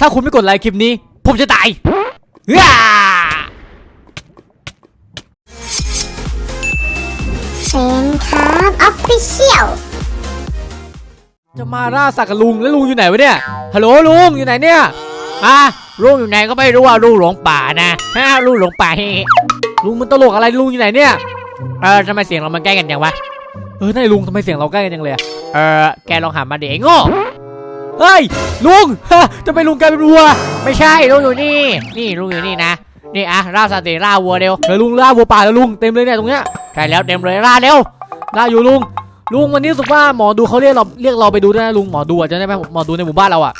ถ้าคุณไม่กดไลค์คลิปนี้ ผมจะตายว้าเซนครับออฟฟิเชียล จะมาล่าสัตว์กับลุงแล้วลุงอยู่ไหนวะเนี่ย ฮัลโหลลุงอยู่ไหนเนี่ยอะลุงอยู่ไหนก็ไม่รู้ว่าลุงหลงป่านะฮะลุงหลงป่าเฮ้ลุงมันตลกอะไรลุงอยู่ไหนเนี่ย เออทำไมเสียงเรามันใกล้กันจังวะ เออนั่นลุงทำไมเสียงเราใกล้กันจังเลยอะเออแกลองหันมาเด็กโง่ เฮ้ยลุงฮะทำไมลุงกลายเป็นวัวไม่ใช่ลุงอยู่นี่ นี่ลุงอยู่นี่นะ นี่อะล่าสัตว์เดล่าวัวเร็วเดี๋ยวลุงล่าวัวป่าแล้วลุงเต็มเลยเนี่ยตรงเนี้ยใช่แล้วเต็มเลยล่าเร็วล่าอยู่ลุงลุงวันนี้รู้สึกว่าหมอดูเขาเรียกเราเรียกเราไปดูด้วยนะลุงหมอดูอะจะได้ไหมหมอดูในหมู่บ้านเราอะ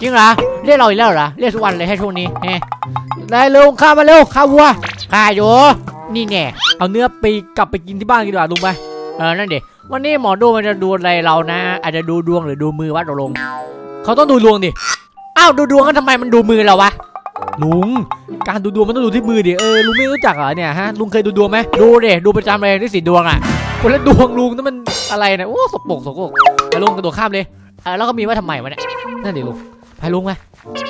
จริงเหรอเรียกเราอีกแล้วเหรอเรียกทุกวันเลยให้ช่วงนี้เฮ้ได้เร็วข้ามาเร็วข้าวัวข้าอยู่นี่แน่เอาเนื้อไปกลับไปกินที่บ้านกันดีกว่าลุงไปเออนั่นเด็วันนี้หมอดูมันจะดูอะไรเรานะ อาจจะดูดวงหรือดูมือวัดเราลง เขาต้องดูดวงดิ อ้าวดูดวงกันทำไมมันดูมือเราวะ ลุง การดูดวงมันต้องดูที่มือดิ เออลุงไม่รู้จักเหรอเนี่ยฮะ ลุงเคยดูดวงไหมดูเด็ดูประจำเลยที่สีดวงอะคนละดวงลุงนั่นมันอะไรนะโอ้สกปรกสกปรกไปลุงกระโดดข้ามเลยเออแล้วก็มีไว่าทำไมวะเนี่ย นั่นดิลุง ไปลุงไป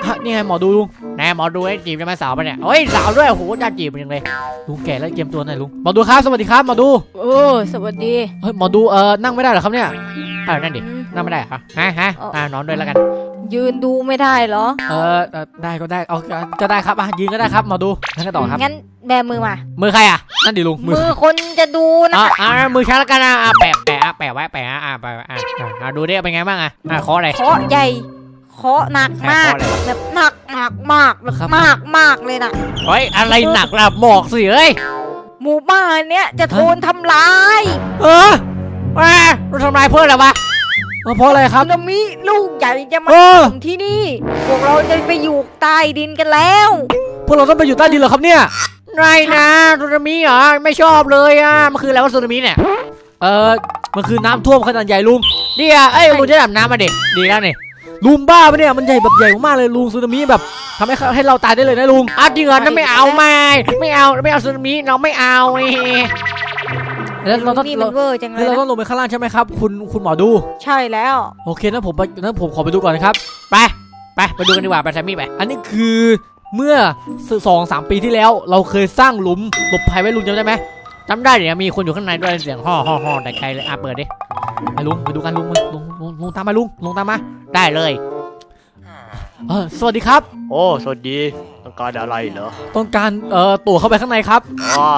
อะนี่ไงหมอดูลุงแน่หมอดูไอ้จีบจะมาสาวปะเนี่ยเฮ้ยสาวด้วยโอ้โหน่าจีบมันยังเลยลุงแก่แล้วเกมตัวหน่อยลุงหมอดูครับสวัสดีครับหมอดู โอ้สวัสดี เฮ้ยหมอดูเออนั่งไม่ได้เหรอครับเนี่ยเออนั่นดิอืม นั่งไม่ได้เหรอฮะฮะฮะอ่านอนด้วยแล้วกัน ยืนดูไม่ได้เหรอ เออเออได้ก็ได้เอาก็ได้ครับอะยืนก็ได้ครับหมอดูนั่นก็ต่อครับ งั้นแบมือมา มือใครอะนั่นดิลุงมือมือคนจะดูนะอะอะมือฉันแล้วกันอะอะแปะแปะอะแปะไว้แปะอะอะไปอะอะอะดูดิเป็นไงบ้างอะอะขออะไร เคาะใหญ่เคาะหนักมากเคาะอะไรวะแบบหนักหนักมากแบบครับ มากมากเลยนะเฮ้ยอะไรหนักล่ะบอกสิเอ้ยหมู่บ้านเนี้ยจะโดนทำร้าย เออแหมเราทำลายเพื่อนเหรอวะ เออเพราะอะไรครับ สึนามิลูกใหญ่จะมาเออ ถึงที่นี่ พวกเราจะไปอยู่ใต้ดินกันแล้วพวกเราต้องไปอยู่ใต้ดินเหรอครับเนี่ยไม่นะสึนามิเหรอไม่ชอบเลยอะมันคืออะไรวะสึนามิเนี่ยเออมันคือน้ำท่วมขนาดใหญ่ลุงเดียเอ้ยลุงจะดำน้ำมาเด็กดีแล้วนี่ลุงบ้าปะเนี่ยมันใหญ่แบบใหญ่มากๆเลยลุงสึนามิแบบทำให้ให้เราตายได้เลยนะลุงอะจริงเหรอนั่นไม่เอาไม่ไม่เอาไม่เอาสึนามิเราไม่เอาเอ้ย แล้วเราต้องนี่เรามันเวอร์จังเลแล้วยเรานะต้องลงไปข้างล่างใช่ไหมครับ คุณคุณหมอดู ใช่แล้ว โอเคนั้นผมไปนั้นผมขอไปดูก่อนนะครับ ไป ไปไปดูกันดีกว่าไปแซมมี่ไป อันนี้คือเมื่อสองสามปีที่แล้ว เราเคยสร้างหลุมหลบภัยไว้ลุงจำได้ไหมจำได้เนี่ยมีคนอยู่ข้างในด้วยเสียงห่อห่อห่อแต่ไกลเลยอะเปิดดิไปลุงไปดูกันลุงลุงลุงลุงตามมาลุงลุงตามมา ได้เลยเออสวัสดีครับ โอ้ สวัสดี ต้องการอะไรเหรอต้องการเอ่อตั๋วเข้าไปข้างในครับอ๋อ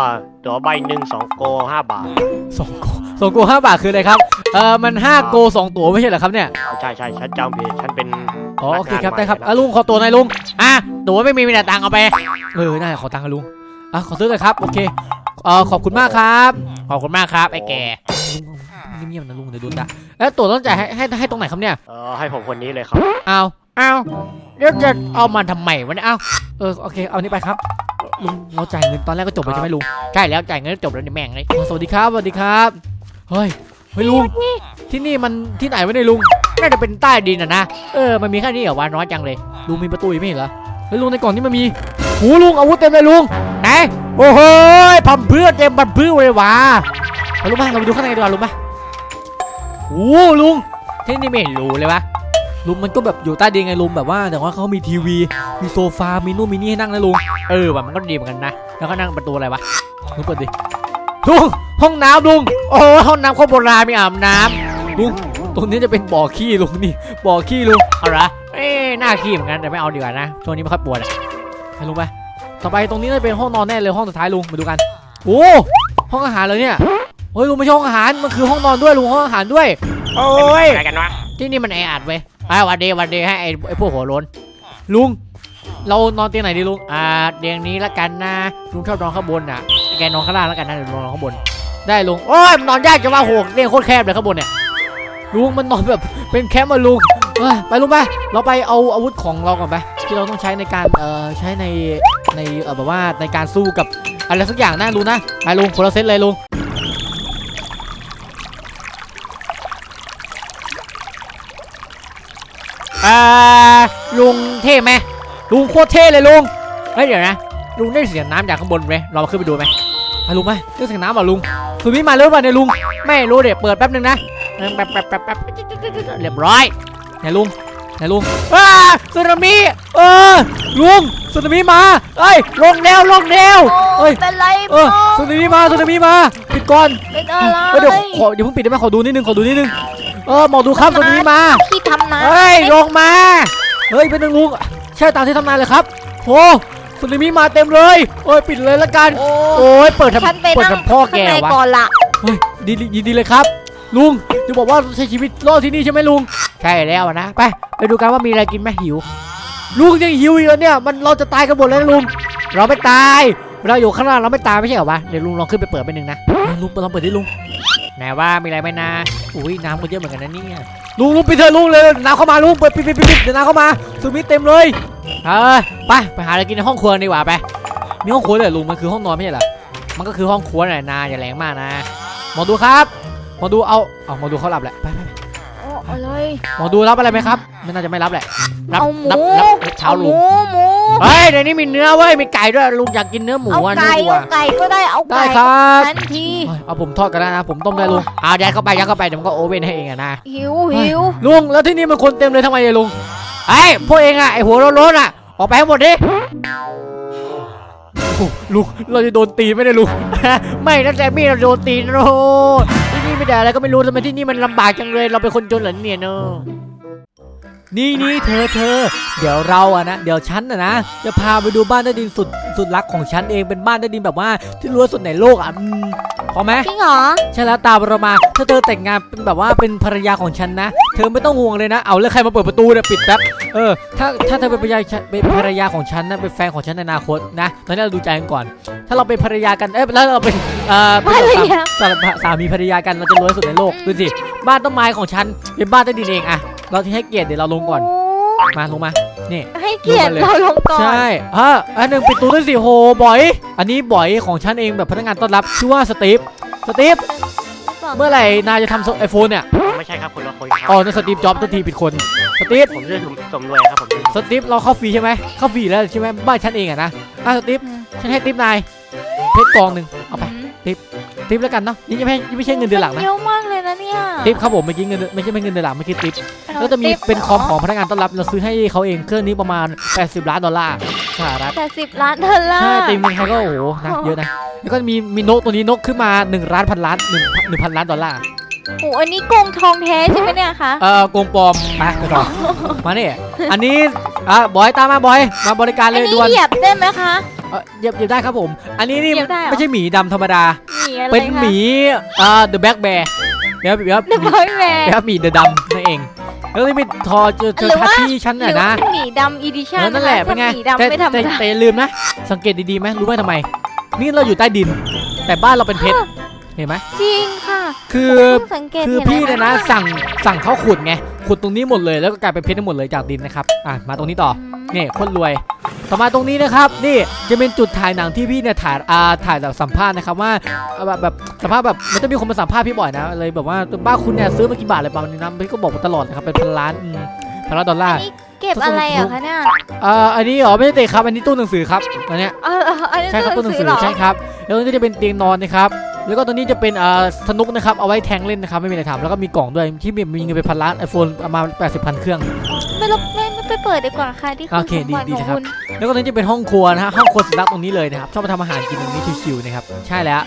ตัวใบหนึ่งสองโกห้าบาทสองโกสองโกห้าบาทคืออะไรครับเออมันห้าโกสองตั๋วไม่ใช่เหรอครับเนี่ยอ๋อใช่ใช่ฉันจำผิดฉันเป็นอ๋อโอเคครับพนักงานได้ครับใหม่อะลุงขอตัวหน่อยลุงอะตั๋วไม่มีมีแต่ตังค์เอาไปเออได้ขอตังค์กับลุงอะขอซื้อเลยครับโอเคเอ่อขอบคุณมากครับขอบคุณมากครับไอ้แกลุงเงียบๆนะลุงเดี๋ยวโดนด่าแล้วตั๋วต้องจ่ายให้ให้ให้ตรงไหนครับเนี่ยเออให้ผมคนนี้เลยครับเอา เอาเดี๋ยวจะเอามาทำไมวะเนี่ยเอาเออโอเคเอานี่ไปครับลุงเราจ่ายเงินตอนแรกก็จบแล้วใช่ไหมลุงใช่แล้วจ่ายเงินจบแล้วเนี่ยแม่งเลยสวัสดีครับสวัสดีครับเฮ้ยเฮ้ยลุงที่นี่มันที่ไหนวะเนี่ยลุงน่าจะเป็นใต้ดินอะนะเออมันมีแค่นี้เหรอวะน้อยจังเลยลุงมีประตูอีกไม่เห็นเหรอเฮ้ยลุงในกล่องนี้มันมีหูลุงอาวุธเต็มเลยลุงไหนโอ้โหพัมเพื่อเต็มบันพื้นเลยวะไปลุงมาเราไปดูข้างในดีกว่าลุงมาโอ้ลุงที่นี่ไม่เห็นรู้เลยวะ ลุงมันก็แบบอยู่ใต้ดินไงลุงแบบว่า แต่ว่าเขามีทีวี มีโซฟา มีนู่นมีนี่ให้นั่งนะลุง เออว่ะมันก็ดีเหมือนกันนะ แล้วก็นั่งประตูอะไรวะลุงเปิดดิ ลุงห้องน้ำลุง โอ้โหห้องน้ำโคตรโบราณมีอาบน้ำลุง ตรงนี้จะเป็นบ่อขี้ลุงนี่ บ่อขี้ลุงเอาละเอ้หน้าขี้เหมือนกันแต่ไม่เอาดีกว่านะ ช่วงนี้ไม่ค่อยปวดอะไปลุงไป ต่อไปตรงนี้น่าจะเป็นห้องนอนแน่เลยห้องสุดท้ายลุงมาดูกัน โอ้ห้องอาหารเลยเนี่ย เฮ้ยลุงไม่ใช่ห้องอาหาร มันคือห้องนอนด้วยลุงห้องอาหารด้วย โอ้ยอะไรกันวะที่นี่มันแออัดเว้ย อ่าวันเดย์วันเดย์ให้ไอ้ไอ้พวกหัวโล้นลุง เรานอนเตียงไหนดีลุง อ่าเตียงนี้ละกันนะลุงชอบนอนข้างบนอะแกนอนข้างล่างล้วกันนะเดี๋ยวลุงนอนข้างบน ได้ลุงโอ้ยมันนอนยากจะว่าโหเตียงโคตรแคบเลยข้างบนเนี่ยลุงมันนอนแบบเป็นแคมป์มาลุงไปลุงไปเราไปเอาอาวุธของเราก่อนไปที่เราต้องใช้ในการเอ่อใช้ในในเอ่อแบบว่าในการสู้กับอะไรสักอย่างนะลุงนะไปลุงคนละเซตเลยลุง อ่อลุงเท่ไหมลุงโคตรเท่เลยลุงเฮ้ยเดี๋ยวนะลุงได้เสียงน้ำจากข้างบนไหมเราขึ้นไปดูไหมไปลุงไหมได้เสียงน้ำเหรอลุงคุณพี่มาเร็วป่ะเนี่ยลุงไม่รู้เดี๋ยวเปิดแป๊บนึงนะแป๊บแป๊บแป๊บแป๊บเรียบร้อยเนี่ยลุงไหนลุงอ้าสึนามิ เออ ลุงสึนามิมา เอ้ย ลงแล้วลงแล้วเอ้ย เป็นไรเออสึนามิมาสึนามิมา ปิดก่อนเป็นอะไรเดี๋ยวขอเดี๋ยวเพิ่งปิดได้ไหมขอดูนิดนึง ขอดูนิดนึง เออ หมอดูครับสึนามิมา ทำนะเฮ้ยลงมาเฮ้ยเป็นหนึ่งลุงใช่ตามที่ทำนายเลยครับโหสึนามิมาเต็มเลยโอ้ยปิดเลยละกัน โอ้โอ้ยเปิดฉันไปทำเปิดนั่งทำพ่อแกข้างในวะก่อนละเฮ้ยดีดียินดีเลยครับลุงจะบอกว่าใช้ชีวิตรอดที่นี่ใช่ไหมลุงใช่แล้วนะไปไปดูกันว่ามีอะไรกินไหมหิว ลุงยังหิวอีกเหรอเนี่ยมันเราจะตายกันหมดแล้วนะลุงเราไม่ตายเราอยู่ข้างล่างเราไม่ตายไม่ใช่เหรอวะเดี๋ยวลุงลองขึ้นไปเปิดไปหนึ่งนะเฮ้ยลุงลองเปิดดิลุงไหนว่ามีอะไรไหมนะอุ้ยน้ำก็เยอะเหมือนกันนะเนี่ย ลุงลุงไปเถอะลุงเลยน้ำเข้ามาลุงเปิดปิดปิดปิดเดี๋ยวน้ำเข้ามาสูมิเต็มเลยเออไปไปหาอะไรกินในห้องครัวดีกว่าไปมีห้องครัวเลยเหรอลุงมันคือห้องนอนไม่ใช่เหรอมันก็คือห้องครัวน่ะนาอย่าแรงมากนะหมอดูครับหมอดูเอาเอาหมอดูเขาหลับแหละไปไป ไปโอ้อะไรหมอดูรับอะไรไหมครับไม่น่าจะไม่รับแหละรับเอาหมูรับรับรับเช้าเอาหลุมูงหมูเฮ้ยเดี๋ยวนี้มีเนื้อเว้ยมีไก่ด้วยลุงอยากกินเนื้อหมูเอาอะไก่เนื้อวัว เอาไก่ก็ได้เอาได้ไก่ครับ ทันทีเฮ้ยเอาผมทอดกันได้นะ ผมต้มได้ลุงเอายัดเข้าไปยัดเข้าไปเดี๋ยวมันก็โอเว่นให้เองอะนะหิวหิวลุงแล้วที่นี่มันคนเต็มเลยทำไมอะลุงไอ้ยพวกเองอะไอหัวโล้นๆอะออกไปให้หมดดิโอ้โหลุงเราจะโดนตีนไม่ได้ลุง ไม่ตั้งแต่มีเราโดนตีนโอ้โห ที่นี่ไม่ได้อะไรก็ไม่รู้ทำไมที่นี่มันลำบากจังเลย เราเป็นคนจนเหรอเนี่ยเนอะ นี่นี่เธอเธอเดี๋ยวเราอะนะเดี๋ยวฉันอะนะจะพาไปดูบ้านใต้ดินสุดสุดรักของฉันเองเป็นบ้านใต้ดินแบบว่าที่รวยสุดในโลกอะอืมพอไหมจริงเหรอ ใช่แล้วตามเรามา ถ้าเธอแต่งงานเป็นแบบว่าเป็นภรรยาของฉันนะ เธอไม่ต้องห่วงเลยนะ เอาแล้วใครมาเปิดประตูเนี่ยปิดแป๊บเออถ้าถ้าเธอเป็นภรรยาเป็นภรรยาของฉันนะเป็นแฟนของฉันในอนาคตนะตอนนี้เราดูใจกันก่อน ถ้าเราเป็นภรรยากันเอ้ยแล้วเราเป็นเอ่อเป็นแบบสาสาสามีภรรยากันเราจะรวยที่สุดในโลกดูสิบ้านต้นไม้ของฉันเป็นบ้านใต้ดินเองอะ เราที่ให้เกียรติเดี๋ยวเราลงก่อน มาลงมา นี่ ให้เกียรติลงมาเลยเราลงก่อน ใช่อะอันหนึ่งปิดตู้ด้วยสิโหบอย อันนี้บอยของฉันเองแบบพนักงานต้อนรับชื่อว่าสตีฟ สตีฟ เมื่อไหร่นายจะทำไอโฟนเนี่ย ไม่ใช่ครับคนละคนคอ๋อรับนั่นสตีฟจ็อบตัวทีผิดคน สตีฟ ผมชื่อสมรวยครับผมสตีฟเราเข้าฟรีใช่ไหมเข้าฟรีแล้วใช่ไหมบ้านฉันเองอะนะ อะสตีฟ ฉันให้ติปนาย เพชรกองหนึ่ง เอาไปติปแล้วกันเนาะนี่ยังไม่ยังไม่ใช่เงินเดือนหลักนะเยอะมากเลยนะเนี่ยติปครับผมเมื่อกี้เงินเดือนไม่ใช่ไม่เงินเดือนหลักเมื่อกี้ติปอาแล้วจะมีติ๊บเป็นคอมหรของพนักงานต้อนรับเราซื้อให้เขาเองเครื่องนี้ประมาณ 80 ล้านดอลลาร์สหรัฐแต่สิบล้านดอลลาร์ใช่ตีเมืองไทยก็โอ้โหนะเยอะนะแล้วก็มีมีนกตัวนี้นกขึ้นมา1ล้านพันล้าน1 1พันล้านดอลลาร์โอ้อันนี้โกงทองแท้ใช่ไหมเนี่ยคะ เออโกงปลอมไปไปต่อมานี่อันนี้ อะ บอย ตามมาบอย มาบริการอัเลนยนี้ด่วนเหยียบได้ไหมคะ เอ่อเหยียบเหยียบได้ครับผม อันนี้นี่เหยียบได้เหรอ ไม่ใช่หมีดำธรรมดา หมีอะไรเป็นคะหมีอ่า the black bear เดี๋ยวเดี๋ยวเดอะบอยแมนเดี๋ยวหมีเดอะดำนั่นเอง แล้วนี่มีทอเจอเจอหรือทัว่าชที่ชั้นหน่ะรือนะว่าหมีดำอีดิเอชั่นอนั่นแหละเป็นไงหมีดำแต่ไม่ธรรมแต่ดาแต่อย่าลืมนะ สังเกตดีๆไหมรู้ไหมทำไม นี่เราอยู่ใต้ดิน แต่บ้านเราเป็นเพชรเห็นไหมจริงค่ะคือเพิ่งสังเกตคือห็พี่เนี่ยนะคสั่งสั่งเขาขุดไงขุดตรงนี้หมดเลยแล้วก็กลายเป็นเพชรทั้งหมดเลยจากดินนะครับอะมาตรงนี้ต่อนี่โคนรวย ต่อมาตรงนี้นะครับนี่จะเป็นจุดถ่ายหนังที่พี่เนี่ยถ่ายอ่าถ่ายแบบสัมภาษณ์นะครับว่าอ่าแบบแบบสัมภาษณ์แบบมันจะมีคนมาสัมภาษณ์พี่บ่อยนะเลยแบบว่าบ้านคุณเนี่ยซื้อมากี่บาทอะไรประมาณนี้นะพี่ก็บอกมาตลอดนะครับเป็นพันล้านอืมพันล้านดอลลาร์นี่เก็บอะไรอะคะเนี่ยเอ่ออันนี้เหรอไม่ได้เตะครับ อันนี้ตู้หนังสือครับอันเนี้ยเออเอออันนี้ใช่ครับตู้หนังสือเหรอใช่ครับ แล้วนี่จะเป็นเตียงนอนนะครับ แล้วก็ตัวนี้จะเป็นอ่าสนุกนะครับ เอาไว้แทงเล่นนะครับ ไม่มีอะไรทำแล้วก็มีกล่องด้วยที่มีมีเงินเป็นพันล้านไอโฟนประมาณ80พันเครื่อง ไม่ลบไม่ ไม่ไปเปิดดีกว่าค่ะที่คือโอเคสมบัติดีของดีครับ คุณแล้วก็ตรงนี้จะเป็นห้องครัวนะฮะห้องครัวสุดลักตรงนี้เลยนะครับชอบมาทำอาหารกินตรงนี้ชิวๆนะครับใช่แล้ว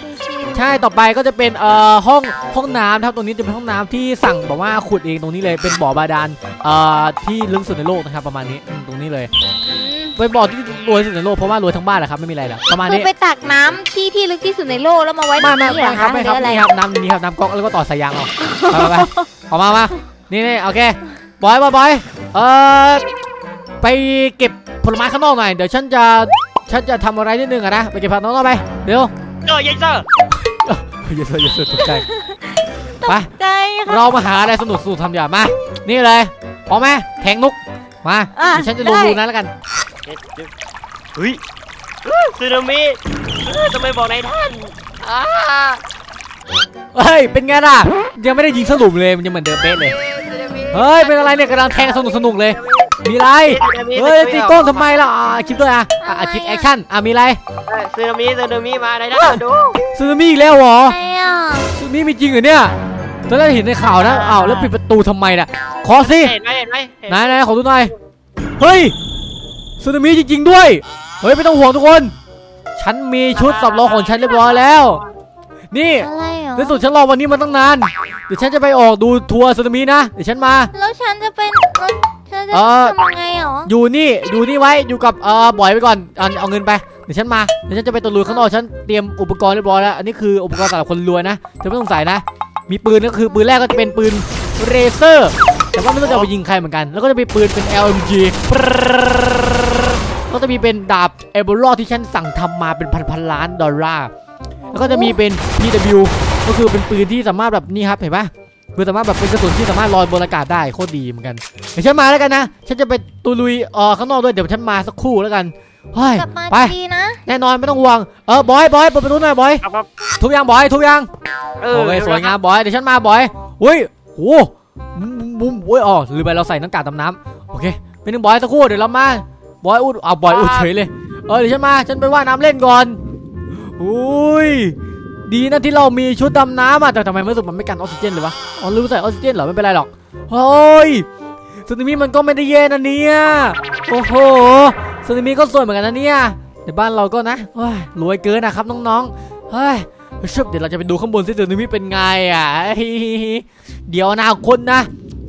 ใช่ต่อไปก็จะเป็นเอ่อห้องห้องน้ำนะครับตรงนี้จะเป็นห้องน้ำที่สั่งแบบว่าขุดเองตรงนี้เลยเป็นบ่อบาดาลเอ่อที่ลึกสุดในโลกนะครับประมาณนี้อืมตรงนี้เลยอืมเป็นบ่อที่รวยที่สุดในโลกเพราะว่ารวยทั้งบ้านแหละครับไม่มีอะไรหรอกประมาณคือนี้ไปตักน้ำที่ที่ลึกที่สุดในโลกแล้วมาไว้ในไม่ไม่นี้เหรไม่อครัคะบไม่หครืรับออะไรนี่ครับน้ำนี่ครับน้ำก๊อกแล้วก็ต่อสายยางเอาไปไปไปออกมามานี่นี่โอเคบอยบอยบอย เอ่อไปเก็บผลไม้ข้างนอกหน่อย เดี๋ยวฉันจะ ฉันจะทำอะไรนิดนึงอะนะ ไปเก็บผักข้างนอกไป เร็วเออเยเซอร์อย่าเสือกอย่าเสือกตกใจ ไป ใจค่ะ เรามาหาอะไรสนุกสนุกทำอย่ามา นี่เลยพร้อมไหมแทงนุก มาอะเดี๋ยวฉันจะลงได้ รูนั้นแล้วกัน เฮ้ยเอ้ยสึนามิเอ้ยทำไมบอกนายท่านอ้าเฮ้ย เป็นไงล่ะ ยังไม่ได้ยิงสรุปเลย มันยังเหมือนเดิมเป๊ะเลยสึนามิ เฮ้ย เป็นอะไรเนี่ยกำลังแทงสนุกสนุกเลย มีอะไรสึนามิเฮ้ยตีกล้องทำไมล่ะอ่าคลิปด้วยอะอะอะคลิปแอคชั่นอะมีอะไรเอ้ยสึนามิสึนามิมานายท่านดูซึนามิอีกแล้วเหรออะไรอะซึนามิมีจริงเหรอเนี่ยตอนแรกเห็นในข่าวนะอ้าวแล้วปิดประตูทำไมน่ะขอสิเห็นไหมเห็นไหมเห็นไหนไหนขอดูหน่อยเฮ้ยสึนามิจริง ๆ ด้วย เฮ้ยไม่ต้องห่วงทุกคน ฉันมีชุดสำรองของฉันเรียบร้อยแล้ว นี่อะไรเหรอ ในสุดฉันรอวันนี้มาตั้งนาน เดี๋ยวฉันจะไปออกดูทัวร์สึนามินะ เดี๋ยวฉันมา แล้วฉันจะเป็นแล้วฉันจะเอ่อ ทำยังไงเหรออยู่นี่ อยู่นี่ไว้ อยู่กับเอ่อบอยไปก่อนเอาเอาเงินไป เดี๋ยวฉันมา เดี๋ยวฉันจะไปตะลุยข้างนอก ฉันเตรียมอุปกรณ์เรียบร้อยแล้ว อันนี้คืออุปกรณ์สำหรับคนรวยนะเธอไม่ต้องใส่นะ มีปืนก็คือปืนแรกก็จะเป็นปืนเรเซอร์ แต่ว่าไม่รู้จะเอาไปยิงใครเหมือนกัน แล้วก็จะมีปืนเป็น LMG ก็จะมีเป็นดาบเอเบอรที่ฉันสั่งทำมาเป็นพันพันๆล้านดอลลาร์ แล้วก็จะมีเป็น PW ก็คือเป็นปืนที่สามารถแบบนี่ครับเห็นปะปืนสามารถแบบเป็นกระสุนที่สามารถลอยบนอากาศได้โคตรดีเหมือนกันเดี๋ยวฉันมาแล้วกันนะฉันจะไปตุลุยเอ่อข้างนอกด้วยเดี๋ยวฉันมาสักครู่แล้วกันเฮ้ยกลับมาไปดีนะแน่นอนไม่ต้องห่วงเออบอยบอยเปิดประตูหน่อยบอยครับครับทุบยังบอยทุบยังเออโอเคสวยงามบอยเดี๋ยวฉันมาบอยอุ้ยโอ้บุ้มบุ้มบุ้มโอ้ยอ๋อลืมไปเราใส่หน้ากากดำน้ำโอเคเป็นหนึ่งบอยสักครู่เดี๋ยวเรามาบอยอุดเอาบอยอุดเฉยเลยเออเดี๋ยวฉันมาฉันไปว่ายน้ำเล่นก่อนอุ้ย ดีนะที่เรามีชุดดำน้ำอะแต่ทำไมไม่รู้สึกมันไม่กันออกซิเจนเลยวะอ๋อลืมใส่ออกซิเจนเหรอไม่เป็นไรหรอกเฮ้ยสึนามิมันก็ไม่ได้แย่นะเนี่ยโอ้โหสึนามิก็สวยเหมือนกันนะเนี่ยในบ้านเราก็นะรวยเกินนะครับน้องๆเฮ้ยชบเดี๋ยวเราจะไปดูข้างบนซิสึนามิเป็นไงอะเดี๋ยวนาคตนะ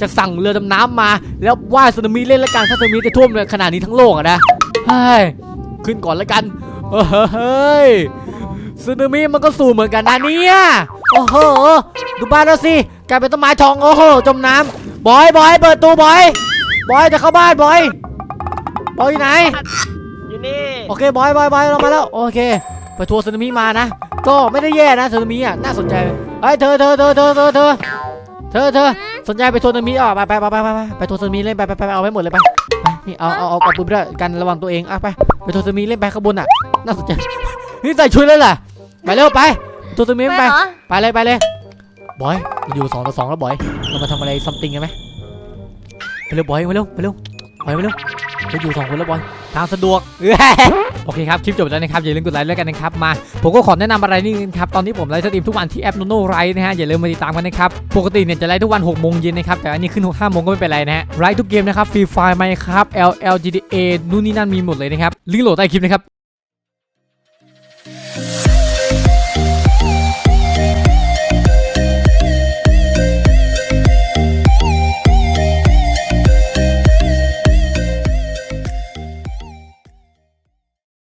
จะสั่งเรือดำน้ำมา แล้วว่ายสึนามิเล่นละกันถ้าสึนามิจะท่วมขนาดนี้ทั้งโลกอะนะเฮ้ยขึ้นก่อนละกันเฮ้ย สึนามิมันก็สูงเหมือนกันนะเนี่ย โอ้โห ดูบ้านเราสิ กลายเป็นต้นไม้ทอง โอ้โห จมน้ำบอย บอย เปิดตู้บอย บอยจะเข้าบ้านบอย บอยอยู่ไหน อยู่นี่ โอเค บอย บอย บอย เรามาแล้ว โอเค ไปทัวร์สึนามิมานะ ก็ไม่ได้แย่นะสึนามิอะ น่าสนใจเอ้ยเธอเธอเธอเธอเธอเธอเธอเธอสนใจไปทัวร์สึนามิอะไปไปไปไปไปไปไปทัวร์สึนามิเล่นไปไปไปเอาไปหมดเลยไปไปนี่เอาเอาเอาเอาปืนไปด้วยกันระวังตัวเองอะไปไปทัวร์สึนามิเล่นไปข้างบนอะ น่าสนใจ นี่ใส่ชุดเลยเหรอไปเร็วไปทัวร์สึนามิไปไป เหรอไปเลยไปเลยบอยอยู่สองต่อสองแล้วบอยเรามาทำอะไรซัมติงกันไหมไปเร็วบอยไปเร็วไปเร็วบอยไปเร็วเราอยู่สองคนแล้วบอยทางสะดวก โอเคครับ คลิปจบแล้วนะครับ อย่าลืมกดไลค์ด้วยกันนะครับ มา ผมก็ขอแนะนำอะไรนี่นึงครับ ตอนนี้ผมไลฟ์สตรีมทุกวันที่แอปโนโนไรนะฮะ อย่าลืมมาติดตามกันนะครับ ปกติเนี่ยจะไลฟ์ทุกวัน6โมงเย็นนะครับ แต่อันนี้ขึ้น6 5โมงก็ไม่เป็นไรนะฮะ ไลฟ์ทุกเกมนะครับฟรีไฟล์ไหมครับ L L G D A นู่นนี่นั่นมีหมดเลยนะครับ ลิงก์โหลดใต้คลิปนะครับ